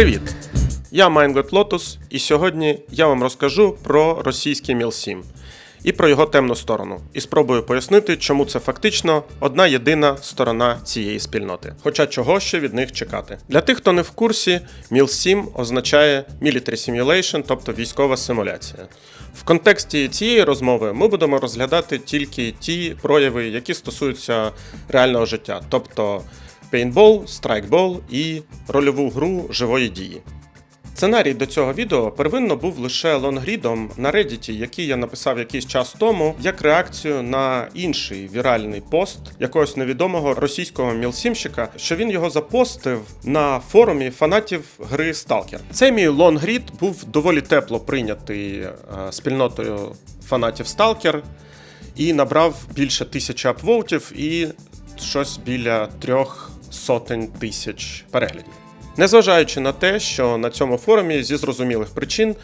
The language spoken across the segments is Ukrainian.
Привіт! Я Майнгот Lotus, і сьогодні я вам розкажу про російський Мілсім і про його темну сторону. І спробую пояснити, чому це фактично одна єдина сторона цієї спільноти. Хоча чого ще від них чекати. Для тих, хто не в курсі, Мілсім означає Military Simulation, тобто військова симуляція. В контексті цієї розмови ми будемо розглядати тільки ті прояви, які стосуються реального життя, тобто пейнтбол, страйкбол і рольову гру живої дії. Сценарій до цього відео первинно був лише лонгрідом на Reddit, який я написав якийсь час тому, як реакцію на інший віральний пост якогось невідомого російського мілсімщика, що він його запостив на форумі фанатів гри Stalker. Цей мій лонгрід був доволі тепло прийнятий е, спільнотою фанатів Stalker і набрав більше тисячі апвоутів і щось біля трьох сотень тисяч переглядів. Незважаючи на те, що на цьому форумі зі зрозумілих причин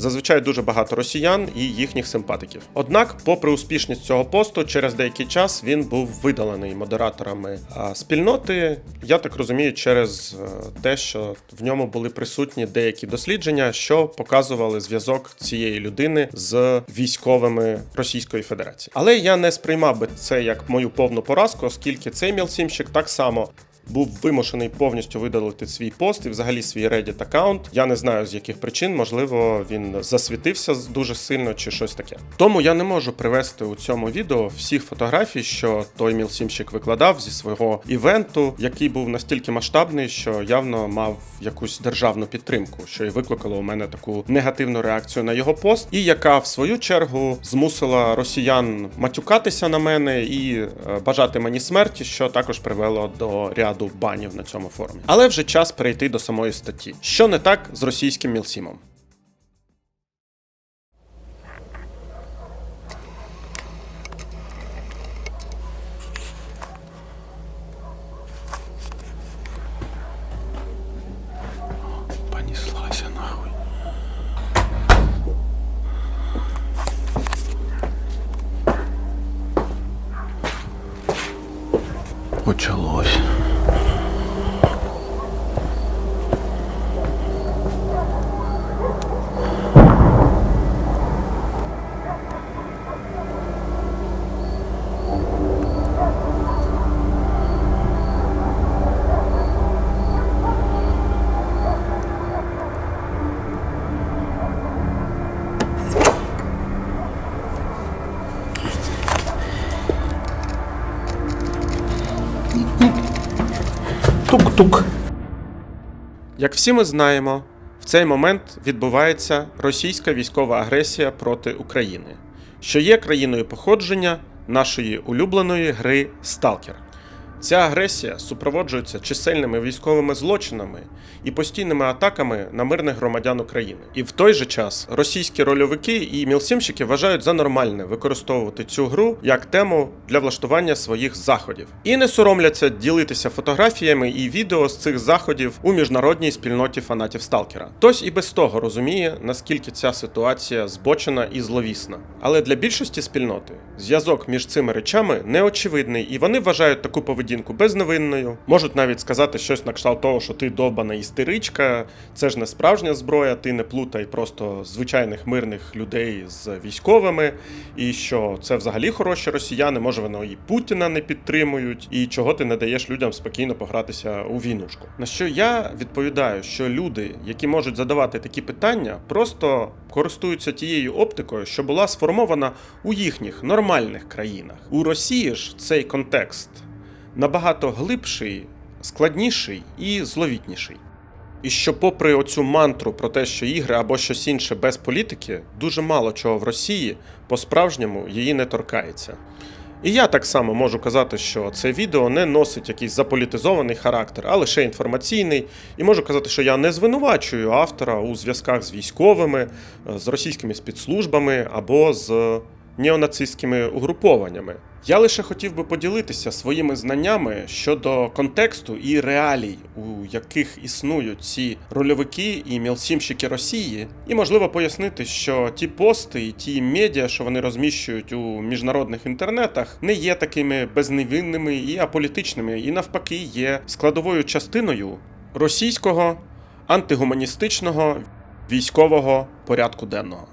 зазвичай дуже багато росіян і їхніх симпатиків. Однак, попри успішність цього посту, через деякий час він був видалений модераторами спільноти. Я так розумію, через е, те, що в ньому були присутні деякі дослідження, що показували зв'язок цієї людини з військовими Російської Федерації. Але я не сприймав би це як мою повну поразку, оскільки цей мілсімщик так само був вимушений повністю видалити свій пост і взагалі свій Reddit аккаунт. Я не знаю з яких причин, можливо, він засвітився дуже сильно чи щось таке. Тому я не можу привести у цьому відео всіх фотографій, що той мілсімщик викладав зі свого івенту, який був настільки масштабний, що явно мав якусь державну підтримку, що і викликало у мене таку негативну реакцію на його пост, і яка в свою чергу змусила росіян матюкатися на мене і е, бажати мені смерті, що також привело до ряду банів на цьому форумі. Але вже час перейти до самої статті. Що не так з російським мілсімом? Тук-тук. Як всі ми знаємо, в цей момент відбувається російська військова агресія проти України, що є країною походження нашої улюбленої гри Сталкер. Ця агресія супроводжується чисельними військовими злочинами і постійними атаками на мирних громадян України. І в той же час російські рольовики і мілсімщики вважають за нормальне використовувати цю гру як тему для влаштування своїх заходів. І не соромляться ділитися фотографіями і відео з цих заходів у міжнародній спільноті фанатів Сталкера. Хтось і без того розуміє, наскільки ця ситуація збочена і зловісна. Але для більшості спільноти зв'язок між цими речами неочевидний, і вони вважають таку поведінку безневинною. Можуть навіть сказати щось на кшталт того, що ти довбана істеричка, це ж не справжня зброя, ти не плутай просто звичайних мирних людей з військовими, і що це взагалі хороші росіяни, може вони і Путіна не підтримують, і чого ти не даєш людям спокійно погратися у війнушку. На що я відповідаю, що люди, які можуть задавати такі питання, просто користуються тією оптикою, що була сформована у їхніх нормальних країнах. У Росії ж цей контекст набагато глибший, складніший і зловітніший. І що, попри оцю мантру про те, що ігри або щось інше без політики, дуже мало чого в Росії по-справжньому її не торкається. І я так само можу казати, що це відео не носить якийсь заполітизований характер, а лише інформаційний. І можу казати, що я не звинувачую автора у зв'язках з військовими, з російськими спецслужбами або з неонацистськими угрупованнями. Я лише хотів би поділитися своїми знаннями щодо контексту і реалій, у яких існують ці рольовики і мілсімщики Росії, і можливо пояснити, що ті пости і ті медіа, що вони розміщують у міжнародних інтернетах, не є такими безневинними і аполітичними, і навпаки є складовою частиною російського антигуманістичного військового порядку денного.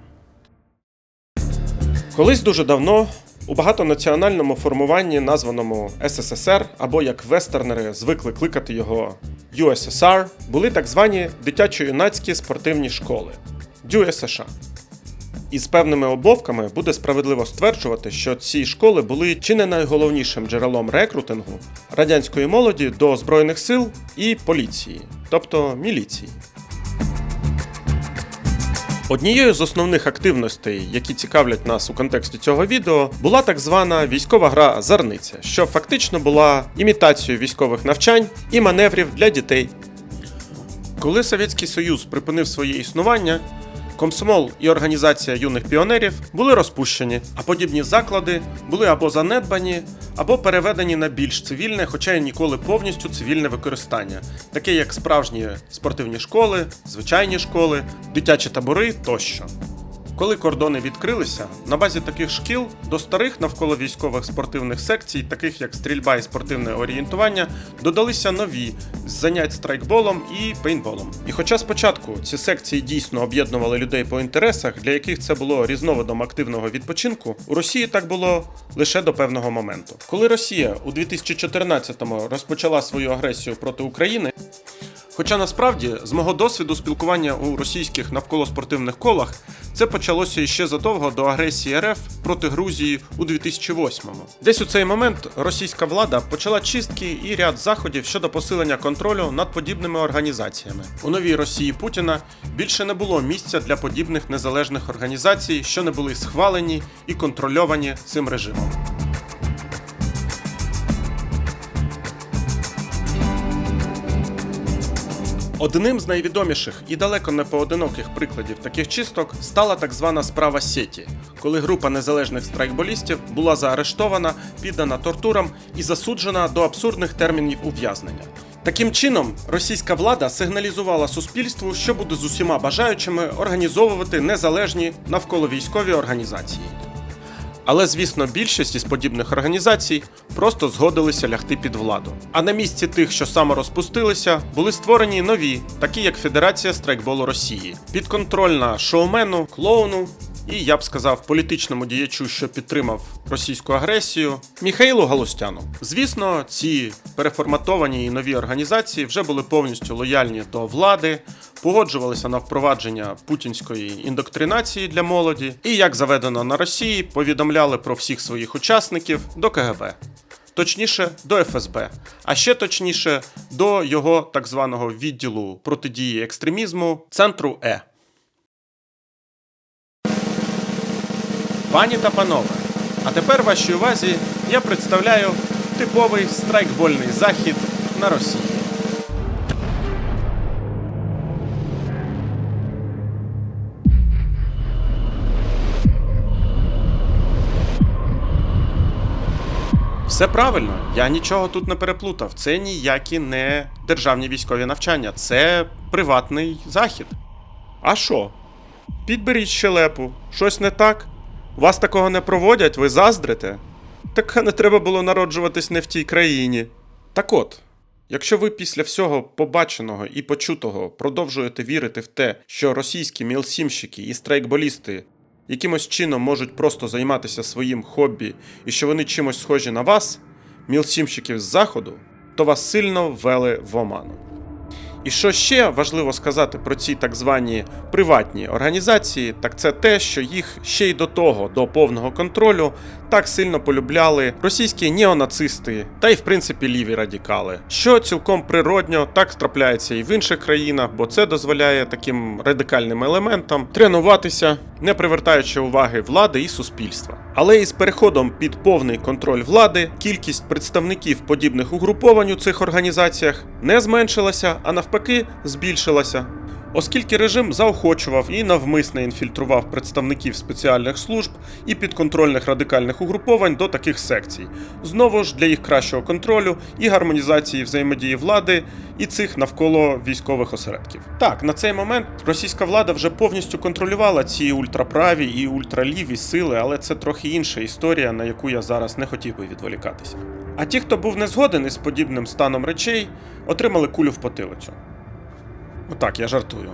Колись дуже давно у багатонаціональному формуванні, названому СССР, або як вестернери звикли кликати його USSR, були так звані дитячо-юнацькі спортивні школи ДЮСШ. І з певними обовками буде справедливо стверджувати, що ці школи були чи не найголовнішим джерелом рекрутингу радянської молоді до збройних сил і поліції, тобто міліції. Однією з основних активностей, які цікавлять нас у контексті цього відео, була так звана військова гра Зарниця, що фактично була імітацією військових навчань і маневрів для дітей. Коли Совєтський Союз припинив своє існування, комсомол і організація юних піонерів були розпущені, а подібні заклади були або занедбані, або переведені на більш цивільне, хоча й ніколи повністю цивільне використання, таке як справжні спортивні школи, звичайні школи, дитячі табори тощо. Коли кордони відкрилися, на базі таких шкіл до старих навколо військових спортивних секцій, таких як стрільба і спортивне орієнтування, додалися нові з занять страйкболом і пейнтболом. І хоча спочатку ці секції дійсно об'єднували людей по інтересах, для яких це було різновидом активного відпочинку, у Росії так було лише до певного моменту. Коли Росія у 2014-му розпочала свою агресію проти України, Хоча насправді, з мого досвіду спілкування у російських навколоспортивних колах, це почалося іще задовго до агресії РФ проти Грузії у 2008-му. Десь у цей момент російська влада почала чистки і ряд заходів щодо посилення контролю над подібними організаціями. У новій Росії Путіна більше не було місця для подібних незалежних організацій, що не були схвалені і контрольовані цим режимом. Одним з найвідоміших і далеко не поодиноких прикладів таких чисток стала так звана справа Сеті, коли група незалежних страйкболістів була заарештована, піддана тортурам і засуджена до абсурдних термінів ув'язнення. Таким чином, російська влада сигналізувала суспільству, що буде з усіма бажаючими організовувати незалежні навколовійськові організації. Але, звісно, більшість із подібних організацій просто згодилися лягти під владу. А на місці тих, що саморозпустилися, були створені нові, такі як Федерація страйкболу Росії, підконтрольна шоумену, клоуну і, я б сказав, політичному діячу, що підтримав російську агресію, Міхаїлу Галустяну. Звісно, ці переформатовані і нові організації вже були повністю лояльні до влади, погоджувалися на впровадження путінської індоктринації для молоді, і, як заведено на Росії, повідомляли про всіх своїх учасників до КГБ. Точніше, до ФСБ, а ще точніше до його так званого відділу протидії екстремізму центру Е. Пані та панове, а тепер вашій увазі я представляю типовий страйкбольний захід на Росії. Все правильно, я нічого тут не переплутав. Це ніякі не державні військові навчання, це приватний захід. А що? Підберіть щелепу, щось не так? Вас такого не проводять, ви заздрите? Так не треба було народжуватись не в тій країні. Так от, якщо ви після всього побаченого і почутого продовжуєте вірити в те, що російські мілсімщики і страйкболісти якимось чином можуть просто займатися своїм хобі і що вони чимось схожі на вас, мілсімщиків з заходу, то вас сильно ввели в оману. І що ще важливо сказати про ці так звані приватні організації, так це те, що їх ще й до того, до повного контролю, так сильно полюбляли російські неонацисти та й в принципі ліві радикали. Що цілком природньо так трапляється і в інших країнах, бо це дозволяє таким радикальним елементам тренуватися, не привертаючи уваги влади і суспільства. Але із переходом під повний контроль влади кількість представників подібних угруповань у цих організаціях не зменшилася, а навпаки збільшилася. Оскільки режим заохочував і навмисно інфільтрував представників спеціальних служб і підконтрольних радикальних угруповань до таких секцій, знову ж для їх кращого контролю і гармонізації взаємодії влади і цих навколо військових осередків. Так, на цей момент російська влада вже повністю контролювала ці ультраправі і ультраліві сили, але це трохи інша історія, на яку я зараз не хотів би відволікатися. А ті, хто був не згоден із подібним станом речей, отримали кулю в потилицю. Так, я жартую.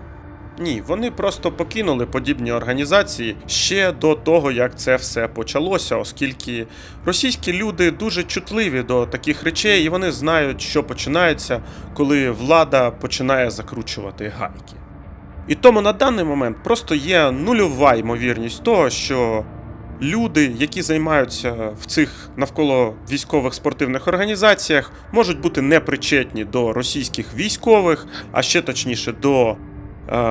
Ні, вони просто покинули подібні організації ще до того, як це все почалося, оскільки російські люди дуже чутливі до таких речей, і вони знають, що починається, коли влада починає закручувати гайки. І тому на даний момент просто є нульова ймовірність того, що люди, які займаються в цих навколо військових спортивних організаціях, можуть бути непричетні до російських військових, а ще точніше до е,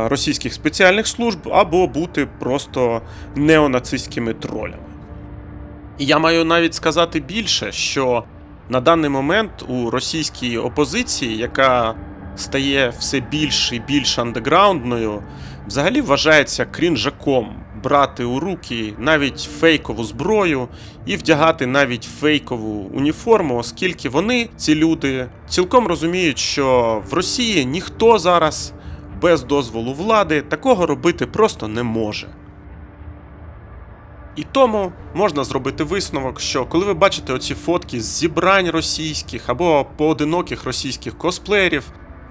російських спеціальних служб, або бути просто неонацистськими тролями. І я маю навіть сказати більше, що на даний момент у російській опозиції, яка стає все більш і більш андеграундною, взагалі вважається крінжаком брати у руки навіть фейкову зброю і вдягати навіть фейкову уніформу, оскільки вони, ці люди, цілком розуміють, що в Росії ніхто зараз без дозволу влади такого робити просто не може. І тому можна зробити висновок, що коли ви бачите оці фотки з зібрань російських або поодиноких російських косплеєрів,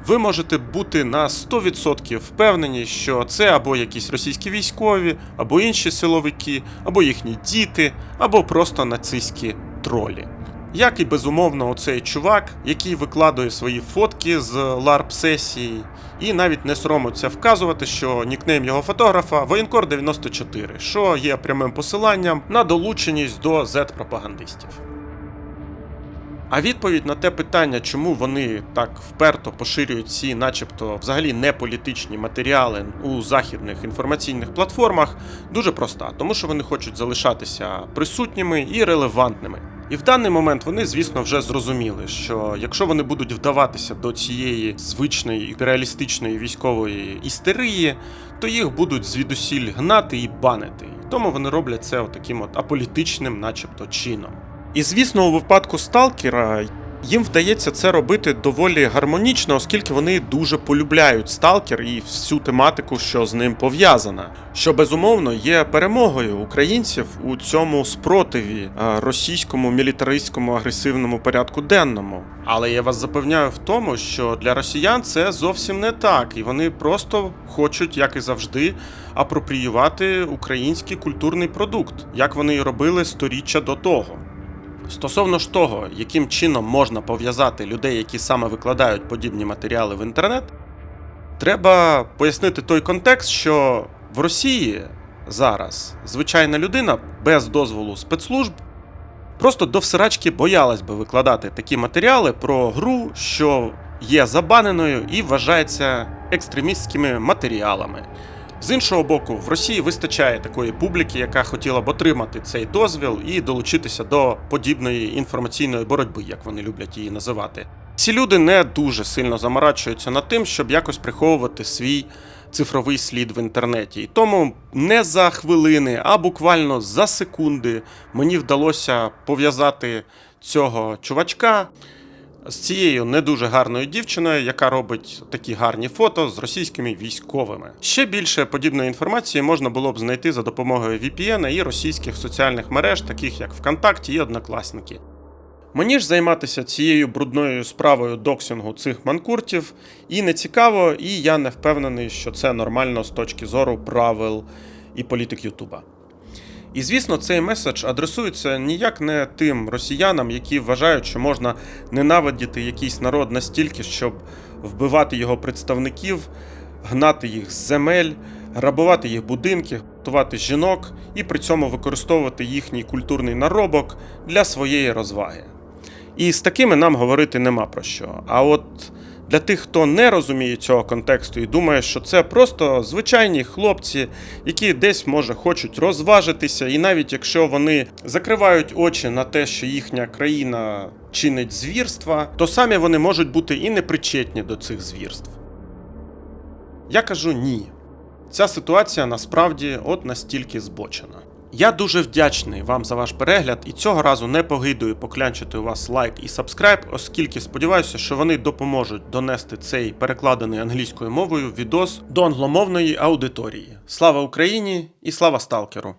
ви можете бути на 100% впевнені, що це або якісь російські військові, або інші силовики, або їхні діти, або просто нацистські тролі. Як і безумовно оцей чувак, який викладує свої фотки з ларп сесії, і навіть не соромиться вказувати, що нікнейм його фотографа воєнкор 94, що є прямим посиланням на долученість до Z-пропагандистів. А відповідь на те питання, чому вони так вперто поширюють ці, начебто, взагалі не політичні матеріали у західних інформаційних платформах, дуже проста, тому що вони хочуть залишатися присутніми і релевантними. І в даний момент вони, звісно, вже зрозуміли, що якщо вони будуть вдаватися до цієї звичної імперіалістичної військової істерії, то їх будуть звідусіль гнати і банити. І тому вони роблять це таким от аполітичним, начебто, чином. І звісно, у випадку Сталкера їм вдається це робити доволі гармонічно, оскільки вони дуже полюбляють Сталкер і всю тематику, що з ним пов'язана. Що безумовно є перемогою українців у цьому спротиві е, російському мілітаристському агресивному порядку денному. Але я вас запевняю в тому, що для росіян це зовсім не так, і вони просто хочуть, як і завжди, апропріювати український культурний продукт, як вони і робили сторіччя до того. Стосовно ж того, яким чином можна пов'язати людей, які саме викладають подібні матеріали в інтернет, треба пояснити той контекст, що в Росії зараз звичайна людина без дозволу спецслужб просто до всирачки боялась би викладати такі матеріали про гру, що є забаненою і вважається екстремістськими матеріалами. З іншого боку, в Росії вистачає такої публіки, яка хотіла б отримати цей дозвіл і долучитися до подібної інформаційної боротьби, як вони люблять її називати. Ці люди не дуже сильно заморачуються над тим, щоб якось приховувати свій цифровий слід в інтернеті. І тому не за хвилини, а буквально за секунди мені вдалося пов'язати цього чувачка з цією не дуже гарною дівчиною, яка робить такі гарні фото з російськими військовими. Ще більше подібної інформації можна було б знайти за допомогою VPN і російських соціальних мереж, таких як ВКонтакті і Однокласники. Мені ж займатися цією брудною справою доксингу цих манкуртів і не цікаво, і я не впевнений, що це нормально з точки зору правил і політик Ютуба. І звісно, цей меседж адресується ніяк не тим росіянам, які вважають, що можна ненавидіти якийсь народ настільки, щоб вбивати його представників, гнати їх з земель, грабувати їх будинки, готувати жінок і при цьому використовувати їхній культурний наробок для своєї розваги. І з такими нам говорити нема про що. А от для тих, хто не розуміє цього контексту і думає, що це просто звичайні хлопці, які десь може хочуть розважитися, і навіть якщо вони закривають очі на те, що їхня країна чинить звірства, то самі вони можуть бути і непричетні до цих звірств. Я кажу ні. Ця ситуація насправді от настільки збочена. Я дуже вдячний вам за ваш перегляд і цього разу не погидую поклянчити у вас лайк і сабскрайб, оскільки сподіваюся, що вони допоможуть донести цей перекладений англійською мовою відос до англомовної аудиторії. Слава Україні і слава сталкеру!